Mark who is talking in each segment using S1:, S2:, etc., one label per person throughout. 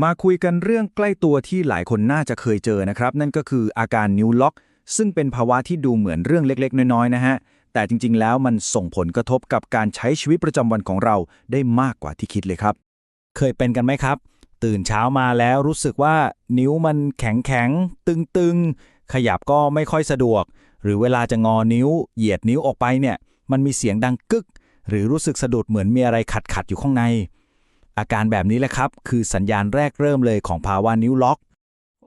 S1: มาคุยกันเรื่องใกล้ตัวที่หลายคนน่าจะเคยเจอนะครับ นั่นก็คืออาการนิ้วล็อก ซึ่งเป็นภาวะที่ดูเหมือนเรื่องเล็กๆ น้อยๆนะฮะ แต่จริงๆ แล้วมันส่งผลกระทบกับการใช้ชีวิตประจำวันของเราได้มากกว่าที่คิดเลยครับ
S2: เคยเป็นกันไหมครับ ตื่นเช้ามาแล้วรู้สึกว่านิ้วมันแข็งแข็งตึงๆ ขยับก็ไม่ค่อยสะดวก หรือเวลาจะงอนิ้ว เหยียดนิ้วออกไปเนี่ย มันมีเสียงดังกึก หรือรู้สึกสะดุดเหมือนมีอะไรขัดขัดๆอยู่ข้างใน อาการแบบนี้แหละครับ คือสัญญาณแรกเริ่มเลยของภาวะนิ้วล็อก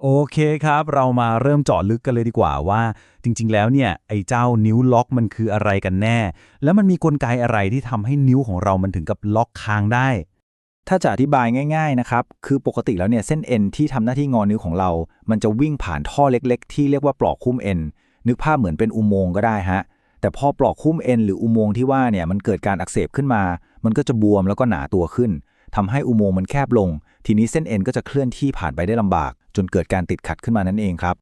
S3: โอเคครับ เรามาเริ่มเจาะลึกกันเลยดีกว่าว่า จริง ๆ แล้วเนี่ยไอ้เจ้านิ้วล็อกมันคืออะไรกันแน่ แล้วมันมีกลไกอะไรที่ทำให้นิ้วของเรามันถึงกับล็อกค้างได้
S1: ถ้าจะอธิบายง่าย ๆ นะครับ คือปกติแล้วเนี่ยเส้นเอ็นที่ทำหน้าที่งอนิ้วของเรา มันจะวิ่งผ่านท่อเล็ก ๆ ที่เรียกว่าปลอกคุ้มเอ็นนึกภาพเหมือนเป็นอุโมงค์ก็ได้ฮะแต่พอปลอกคุ้มเอ็นหรืออุโมงค์ที่ว่าเนี่ยมันเกิดการอักเสบขึ้นมา มันก็จะบวมแล้วก็หนาตัวขึ้น ทำให้อุโมงค์มันแคบลง ทีนี้เส้นเอ็นก็จะเคลื่อนที่ผ่านไปได้ลำบาก จนเกิดการติดขัดขึ้นมานั่นเองครับ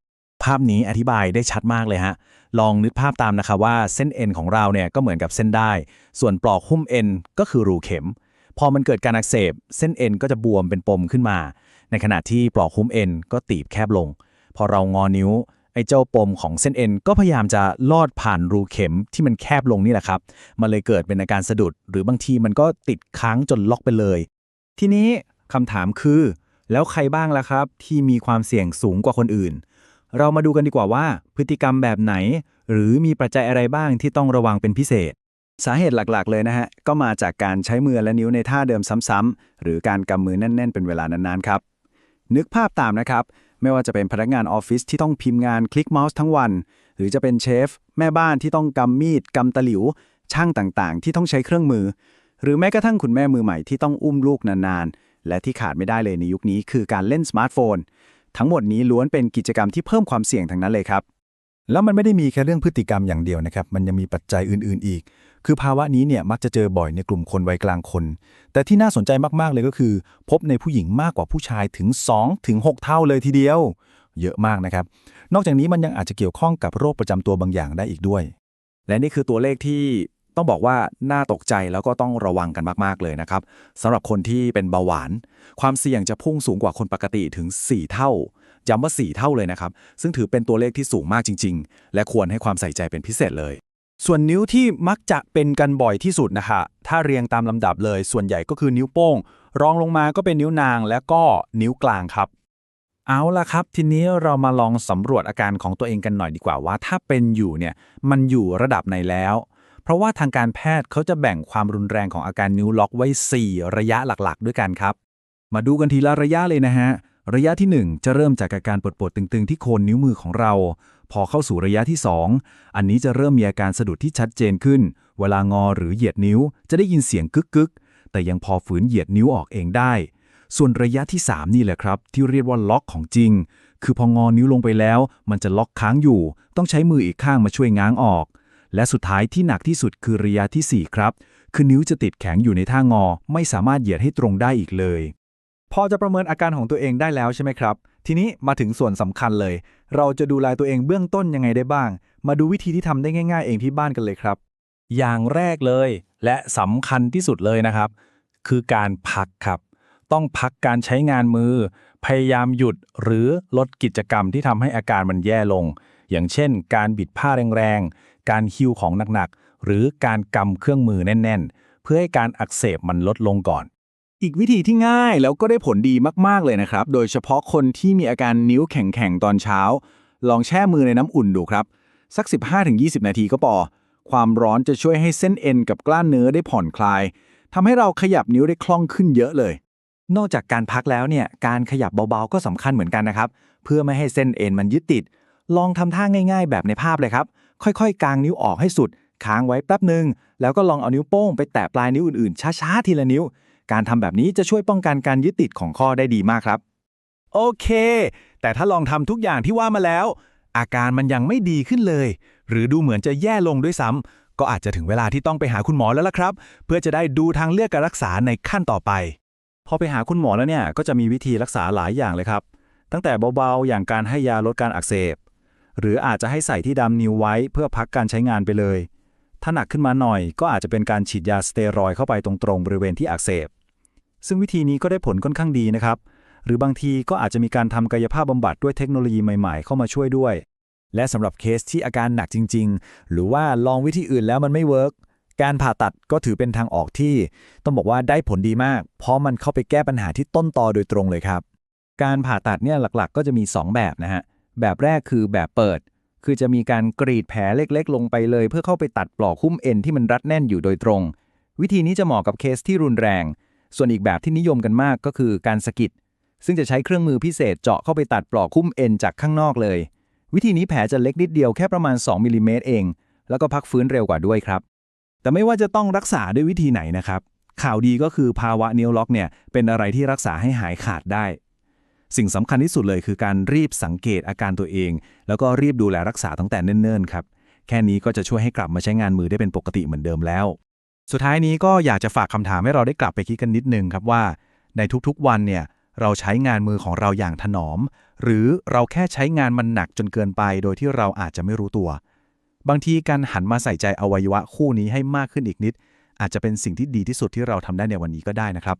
S3: ภาพนี้อธิบายได้ชัดมากเลยฮะ ลองนึกภาพตามนะคะว่าเส้นเอ็นของเราเนี่ยก็เหมือนกับเส้นได้ ส่วนปลอกหุ้มเอ็นก็คือรูเข็ม พอมันเกิดการอักเสบ เส้นเอ็นก็จะบวมเป็นปมขึ้นมา ในขณะที่ปลอกหุ้มเอ็นก็ตีบแคบลง พอเรางอนิ้วไอ้เจ้าปมของเส้นเอ็นก็พยายามจะลอดผ่านรูเข็มที่มันแคบลงนี่แหละครับ มันเลยเกิดเป็นอาการสะดุด หรือบางทีมันก็ติดค้างจนล็อกไปเลย
S1: ทีนี้คำถามคือ แล้วใครบ้างล่ะครับ ที่มีความเสี่ยงสูงกว่าคนอื่น เรามาดูกันดีกว่าว่า พฤติกรรมแบบไหน หรือมีปัจจัยอะไรบ้างที่ต้องระวังเป็นพิเศษ สาเหตุหลักๆ เลยนะฮะ ก็มาจากการใช้มือและนิ้วในท่าเดิมซ้ำๆหรือการกำมือแน่น ๆ เป็นเวลานานๆครับ นึกภาพตามนะครับ ไม่ว่าจะเป็นพนักงานออฟฟิศที่ต้องพิมพ์งานคลิกเมาส์ทั้งวัน หรือจะเป็นเชฟแม่บ้านที่ต้องกำมีดกำตะหลิวช่างต่างๆ ที่ต้องใช้เครื่องมือ หรือแม้กระทั่งคุณแม่มือใหม่ที่ต้องอุ้มลูกนานๆ และที่ขาดไม่ได้เลยในยุคนี้คือการเล่นสมาร์ทโฟน ทั้งหมดนี้ล้วนเป็นกิจกรรมที่เพิ่มความเสี่ยงทั้งนั้นเลยครับ
S4: แล้วมันไม่ได้มีแค่เรื่องพฤติกรรมอย่างเดียวนะครับ มันยังมีปัจจัยอื่นๆอีก คือภาวะนี้เนี่ยมักจะเจอบ่อยในกลุ่มคนวัยกลางคน แต่ที่น่าสนใจมากๆเลยก็คือ พบในผู้หญิงมากกว่าผู้ชายถึง2ถึง6เท่าเลยทีเดียว เยอะมากนะครับ นอกจากนี้มันยังอาจจะเกี่ยวข้องกับโรคประจำตัวบางอย่างได้อีกด้วย
S1: และนี่คือตัวเลขที่ ต้องบอกว่าน่าตกใจแล้วก็ต้องระวังกันมาก ๆ เลยนะครับสำหรับคนที่เป็นเบาหวาน ความเสี่ยงจะพุ่งสูงกว่าคนปกติถึง 4 เท่าย้ำว่า 4 เท่าเลยนะครับ ซึ่งถือเป็นตัวเลขที่สูงมากจริง ๆ และควรให้ความใส่ใจเป็นพิเศษเลย
S3: ส่วนนิ้วที่มักจะเป็นกันบ่อยที่สุดนะฮะถ้าเรียงตามลำดับเลย ส่วนใหญ่ก็คือนิ้วโป้ง รองลงมาก็เป็นนิ้วนางและก็นิ้วกลางครับ
S2: เอาล่ะครับ ทีนี้เรามาลองสำรวจอาการของตัวเองกันหน่อยดีกว่าว่า ถ้าเป็นอยู่เนี่ยมันอยู่ระดับไหนแล้ว เพราะว่าทางการแพทย์เขาจะแบ่งความรุนแรงของอาการนิ้วล็อกไว้ 4 ระยะหลักๆ ด้วยกันครับ
S1: มาดูกันทีละระยะเลยนะฮะ ระยะที่ 1 จะเริ่มจากอาการปวดๆตึงๆ ที่โคนนิ้วมือของเรา พอเข้าสู่ระยะที่ 2 อันนี้จะเริ่มมีอาการสะดุดที่ชัดเจนขึ้น เวลางอหรือเหยียดนิ้ว จะได้ยินเสียงกึกๆ แต่ยังพอฝืนเหยียดนิ้วออกเองได้ ส่วนระยะที่ 3 นี่แหละครับ ที่เรียกว่าล็อกของจริง คือพองอนิ้วลงไปแล้ว มันจะล็อกค้างอยู่ ต้องใช้มืออีกข้างมาช่วยง้างออก และสุดท้ายที่หนักที่สุดคือระยะทีสี่ 4 ครับ คือนิ้วจะติดแข็งอยู่ในท่างอ ไม่สามารถเหยียดให้ตรงได้อีกเลย
S4: พอจะประเมินอาการของตัวเองได้แล้วใช่ไหมครับ ทีนี้มาถึงส่วนสำคัญเลย เราจะดูแลตัวเองเบื้องต้นยังไงได้บ้าง มาดูวิธีที่ทำได้ง่ายๆ เองที่บ้านกันเลยครับ
S3: อย่างแรกเลย และสำคัญที่สุดเลยนะครับ คือการพักครับ ต้องพักการใช้งานมือ พยายามหยุดหรือลดกิจกรรมที่ทำให้อาการมันแย่ลง อย่างเช่น การบิดผ้าแรงๆ การหิ้วของหนักๆ หรือการกำเครื่องมือแน่น ๆ เพื่อให้การอักเสบมันลดลงก่อน
S1: อีกวิธีที่ง่ายแล้วก็ได้ผลดีมากๆเลยนะครับ โดยเฉพาะคนที่มีอาการนิ้วแข็งๆ ตอนเช้า ลองแช่มือในน้ำอุ่นดูครับ สัก 15-20 นาทีก็พอ ความร้อนจะช่วยให้เส้นเอ็นกับกล้ามเนื้อได้ผ่อนคลายทำให้เราขยับนิ้วได้คล่องขึ้นเยอะเลย
S2: นอกจากการพักแล้วเนี่ย การขยับเบาๆ ก็สำคัญเหมือนกันนะครับ เพื่อไม่ให้เส้นเอ็นมันยึดติด ลองทำท่าง่ายๆ แบบในภาพเลยครับ ค่อยๆ กางนิ้วออกให้สุด ค้างไว้แป๊บหนึ่งแล้วก็ลองเอานิ้วโป้งไปแตะปลายนิ้วอื่นๆ ช้าๆ ทีละนิ้ว การทำแบบนี้จะช่วยป้องกันการยึดติดของข้อได้ดีมากครับ
S3: โอเค แต่ถ้าลองทำทุกอย่างที่ว่ามาแล้ว อาการมันยังไม่ดีขึ้นเลย หรือดูเหมือนจะแย่ลงด้วยซ้ำก็อาจจะถึงเวลาที่ต้องไปหาคุณหมอแล้วล่ะครับ เพื่อจะได้ดูทางเลือกการรักษาในขั้นต่อไป
S1: พอไปหาคุณหมอแล้วเนี่ยก็จะมีวิธีรักษาหลายอย่างเลยครับ ตั้งแต่เบาๆ อย่างการให้ยาลดการอักเสบ หรืออาจจะให้ใส่ที่ดำนิ้วไว้เพื่อพักการใช้งานไปเลย ถ้าหนักขึ้นมาหน่อยก็อาจจะเป็นการฉีดยาสเตียรอยเข้าไปตรงๆบริเวณที่อักเสบ ซึ่งวิธีนี้ก็ได้ผลค่อนข้างดีนะครับ หรือบางทีก็อาจจะมีการทำกายภาพบำบัดด้วยเทคโนโลยีใหม่ๆ เข้ามาช่วยด้วย
S3: และสำหรับเคสที่อาการหนักจริง ๆ หรือว่าลองวิธีอื่นแล้วมันไม่เวิร์กการผ่าตัดก็ถือเป็นทางออกที่ ต้องบอกว่าได้ผลดีมาก เพราะมันเข้าไปแก้ปัญหาที่ต้นตอโดยตรงเลยครับ
S1: การผ่าตัดเนี่ยหลักๆ ก็จะมี 2 แบบนะฮะ แบบแรกคือแบบเปิด คือจะมีการกรีดแผลเล็กๆ ลงไปเลย เพื่อเข้าไปตัดปลอกหุ้มเอ็นที่มันรัดแน่นอยู่โดยตรง วิธีนี้จะเหมาะกับเคสที่รุนแรง ส่วนอีกแบบที่นิยมกันมากก็คือการสกิดซึ่งจะใช้เครื่องมือพิเศษเจาะเข้าไปตัดปลอกหุ้มเอ็นจากข้างนอกเลย วิธีนี้แผลจะเล็กนิดเดียวแค่ประมาณ 2มิลลิเมตรเอง แล้วก็พักฟื้นเร็วกว่าด้วยครับ
S3: แต่ไม่ว่าจะต้องรักษาด้วยวิธีไหนนะครับ ข่าวดีก็คือภาวะนิ้วล็อกเนี่ยเป็นอะไรที่รักษาให้หายขาดได้ สิ่งสำคัญที่สุดเลยคือการรีบสังเกตอาการตัวเอง แล้วก็รีบดูแลรักษาตั้งแต่เนิ่นๆครับแค่นี้ก็จะช่วยให้กลับมาใช้งานมือได้เป็นปกติเหมือนเดิมแล้ว
S1: สุดท้ายนี้ก็อยากจะฝากคำถามให้เราได้กลับไปคิดกันนิดนึงครับว่า ในทุกๆวันเนี่ยเราใช้งานมือของเราอย่างถนอม หรือเราแค่ใช้งานมันหนักจนเกินไป โดยที่เราอาจจะไม่รู้ตัว บางทีการหันมาใส่ใจอวัยวะคู่นี้ให้มากขึ้นอีกนิด อาจจะเป็นสิ่งที่ดีที่สุดที่เราทำได้ในวันนี้ก็ได้นะครับ